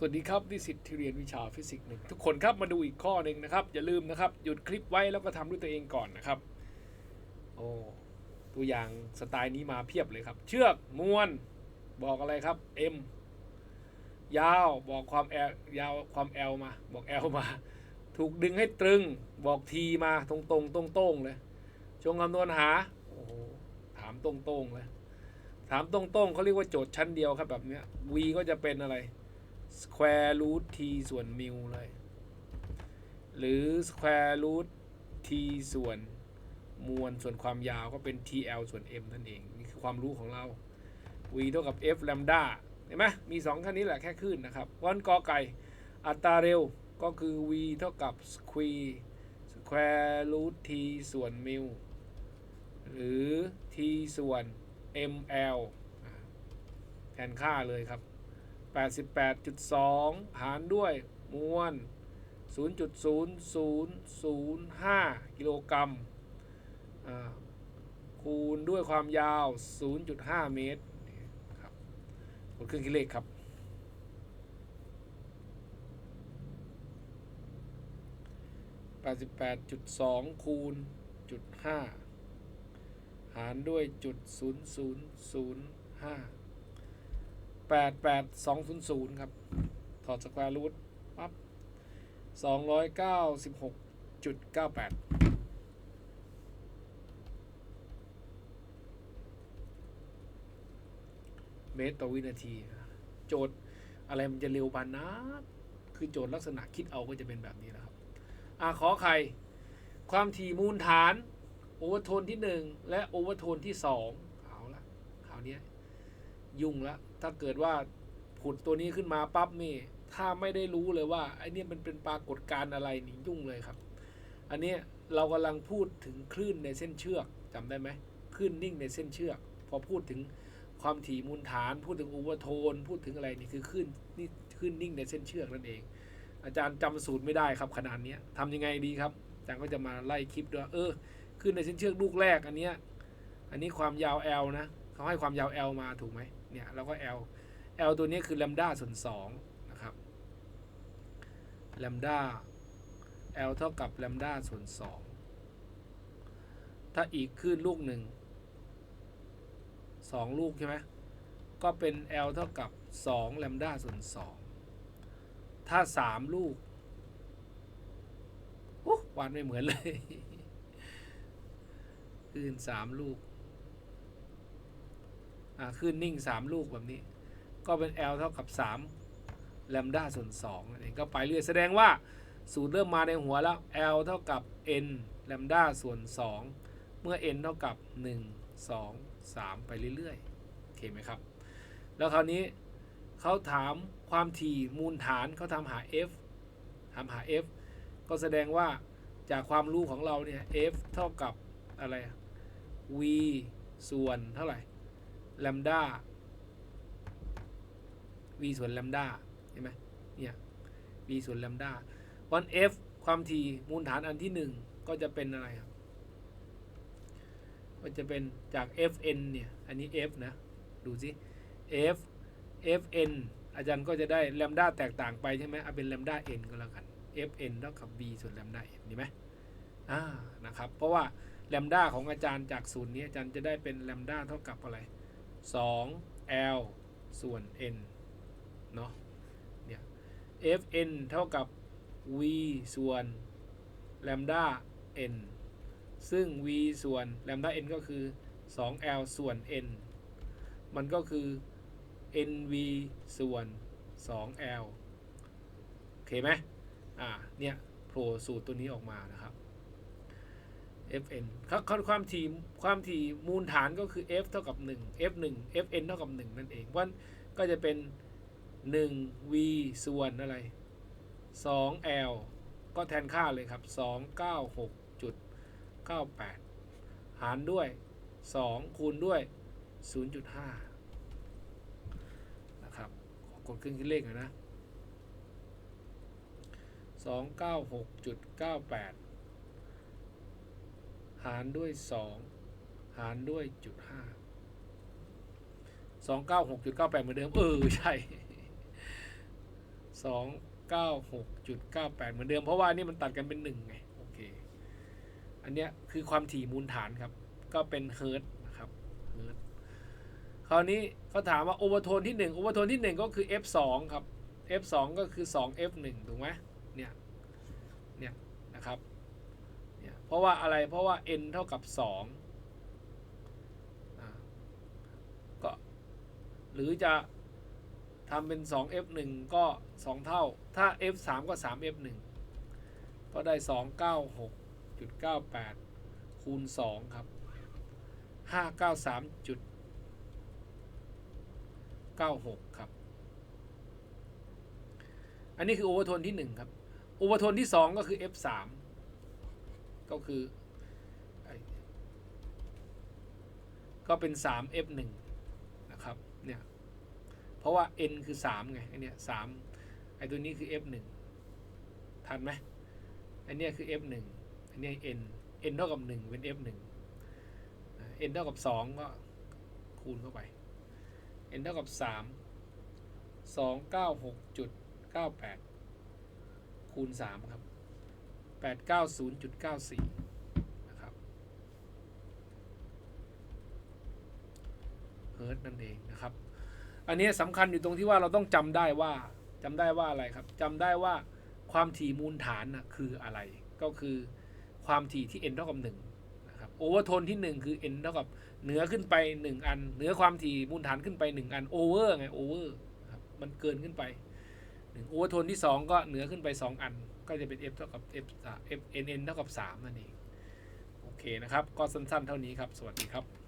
สวัสดีครับนิสิตที่เรียนวิชาฟิสิกส์หนึ่งทุกคนครับมาดูอีกข้อหนึ่งนะครับ อย่าลืมนะครับ หยุดคลิปไว้แล้วก็ทำด้วยตัวเองก่อนนะครับ โอ้ตัวอย่างสไตล์นี้มาเพียบเลยครับ เชือกมวนบอกอะไรครับ M ยาวบอกความ L ยาวความ L มาบอก L มา ถูกดึงให้ตรึงบอก T มาตรงตรงตรงตรงเลยจงคำนวณหาโอ้ถามตรงตรงเลยถามตรงตรงเขาเรียกว่าโจทย์ชั้นเดียวครับแบบเนี้ย V ก็จะเป็นอะไร square root t ส่วนมิวเลย หรือ square root t ส่วนมวลส่วนความยาวก็เป็น tl ส่วน m นั่นเอง นี่คือความรู้ของเรา v เท่ากับ f lambda เห็นไหมมีสองแค่นี้แหละแค่ขึ้นนะครับวันกอไก่ อัตราเร็วก็คือ v เท่ากับ square square root t ส่วนมิวหรือ t ส่วน ml อ่าแทนค่าเลยครับ 88.2 หารด้วยมวล 0.0005 กิโลกรัมคูณด้วยความยาว 0.5 เมตรครับกดเครื่องคิดเลขครับ88.2คูณจุด5หารด้วยจุด 0005 แปดแปดสองศูนย์ศูนย์ครับ ถอดสแควร์รูทปั๊บสองร้อยเก้าสิบหกจุดเก้าแปดเมตรต่อวินาที โจทย์อะไรมันจะเร็วปานนักคือโจทย์ลักษณะคิดเอาก็จะเป็นแบบนี้นะครับ อะขอใครความถี่มูลฐานโอเวอร์โทนที่หนึ่งและโอเวอร์โทนที่สองเอาละคราวเนี้ ยุ่งละถ้าเกิดว่าผุดตัวนี้ขึ้นมาปั๊บนี่ ถ้าไม่ได้รู้เลยว่าไอเนี่ยมันเป็นปรากฏการณ์อะไรนี่ยุ่งเลยครับ อันนี้เรากำลังพูดถึงคลื่นในเส้นเชือกจำได้ไหมคลื่นนิ่งในเส้นเชือก พอพูดถึงความถี่มูลฐาน พูดถึงอเวโทน พูดถึงอะไรนี่คือคลื่นนี่คลื่นนิ่งในเส้นเชือกนั่นเอง อาจารย์จำสูตรไม่ได้ครับขนาดนี้ยทำยังไงดีครับอาจารย์ก็จะมาไล่คลิปด้วยเออคลื่นในเส้นเชือกลูกแรกอันเนี้ยอันนี้ความยาว L นะเขาให้ความยาว L มาถูกไหม เนี่ยเราก็ L L ตัวนี้คือแลมด้าส่วน2นะครับแลมด้า L เท่ากับแลมด้าส่วน 2 ถ้าอีกขึ้นลูกหนึ่งสองลูกใช่ไหมก็เป็น L เท่ากับ2แลมด้าส่วน 2 ถ้า 3 ลูกวาดไม่เหมือนเลยขึ้น3ลูก ขึ้นนิ่ง 3 ลูกแบบนี้ ก็เป็น L เท่ากับ3แลมด้าส่วน2นั่นเองก็ไปเรื่อยแสดงว่าสูตรเริ่มมาในหัวแล้ว L เท่ากับ n แลมด้าส่วน 2 เมื่อ n เท่ากับ 1 2 3 ไปเรื่อยๆโอเคไหมครับ แล้วคราวนี้เขาถามความถี่มูลฐานเขาทำหา f ถามหา f ก็แสดงว่าจากความรู้ของเราเนี่ย f เท่ากับอะไร v ส่วนเท่าไหร่ แลมดา v ส่วนแลมดาเห็นไหมเนี่ย v ส่วนแลมดา วัน f ความถี่มูลฐานอันที่หนึ่งก็จะเป็นอะไรครับ ก็จะเป็นจาก fn เนี่ย อันนี้ f นะ ดูสิ f fn อาจารย์ก็จะได้แลมดาแตกต่างไปใช่ไหมเอาเป็นแลมดา n ก็แล้วกัน fn เท่ากับ v ส่วนแลมดา n ดีไหมอ่านะครับ เพราะว่าแลมด้าของอาจารย์จากศูนย์นี้อาจารย์จะได้เป็นแลมด้าเท่ากับอะไร 2 l ส่วน n เนาะเนี่ย fn เท่ากับ v ส่วนแลมด้า n ซึ่ง v ส่วนแลมด้า n ก็คือ 2l ส่วน n มันก็คือ nv ส่วน 2l โอเคไหมอ่า เนี่ย โผล่สูตรตัวนี้ออกมานะครับ fn ครับความถี่ความถี่มูลฐานก็คือ f เท่ากับ 1 f 1 fn เท่ากับ 1 นั่นเองวันก็จะเป็น 1 v ส่วนอะไร 2l ก็แทนค่าเลยครับ 296.98 หารด้วย 2 คูณด้วย 0.5 นะครับกดเครื่องคิดเลขหน่อยนะ 296.98 หารด้วย 2 หารด้วยจุดห้าสองเก้าหกจุดเก้าแปดเหมือนเดิม เออ ใช่สองเก้าหกจุดเก้าแปดเหมือนเดิม เพราะว่านี่มันตัดกันเป็นหนึ่งไง โอเค อันเนี้ยคือความถี่มูลฐานครับ ก็เป็นเฮิร์ตนะครับเฮิร์ตคราวนี้เขาถามว่าโอเวอร์โทนที่หนึ่งโอเวอร์โทนที่หนึ่งก็คือ f สองครับ f สองก็คือสอง f หนึ่งถูกไหมเนี่ย เนี่ยนะครับ เพราะว่าอะไรเพราะว่า n เท่ากับสองอ่าก็หรือจะทำเป็น 2 f 1ก็ 2 เท่า ถ้า f 3ก็ 3 f 1ก็ได้ 296.98 คูณ 2 ครับ 593.96 ครับ อันนี้คือโอเวอร์โทนที่ 1 ครับ โอเวอร์โทนที่ 2 ก็คือ f 3 ก็คือ ก็เป็น 3 f 1 นะครับ เนี่ย เพราะว่า n คือ 3 ไงไอเนี้ย3ไอตัวนี้คือ f 1 ทันไหมไอเนี้ยคือ f 1ไอเนี้ย n n เท่ากับ 1 เป็น f 1 n เท่ากับ 2 ก็คูณเข้าไป n เท่ากับ 3 296.98 คูณ 3 ครับ 890.94 นะครับเฮิร์ตนั่นเองนะครับ อันนี้สำคัญอยู่ตรงที่ว่าเราต้องจำได้ว่าจำได้ว่าอะไรครับจำได้ว่าความถี่มูลฐานนะคืออะไร ก็คือความถี่ที่ n เท่ากับ1นะครับโอเวอร์โทนที่ 1 คือ n เท่ากับเหนือขึ้นไป 1 อัน เหนือความถี่มูลฐานขึ้นไป 1 อันโอเวอร์ไงโอเวอร์ครับมันเกินขึ้นไป โอเวอร์โทนที่ 2 ก็เหนือขึ้นไป 2 อัน ก็จะเป็น f เท่ากับ f f n n เท่ากับ3นั่นเอง โอเคนะครับ ก็สั้นๆเท่านี้ครับ สวัสดีครับ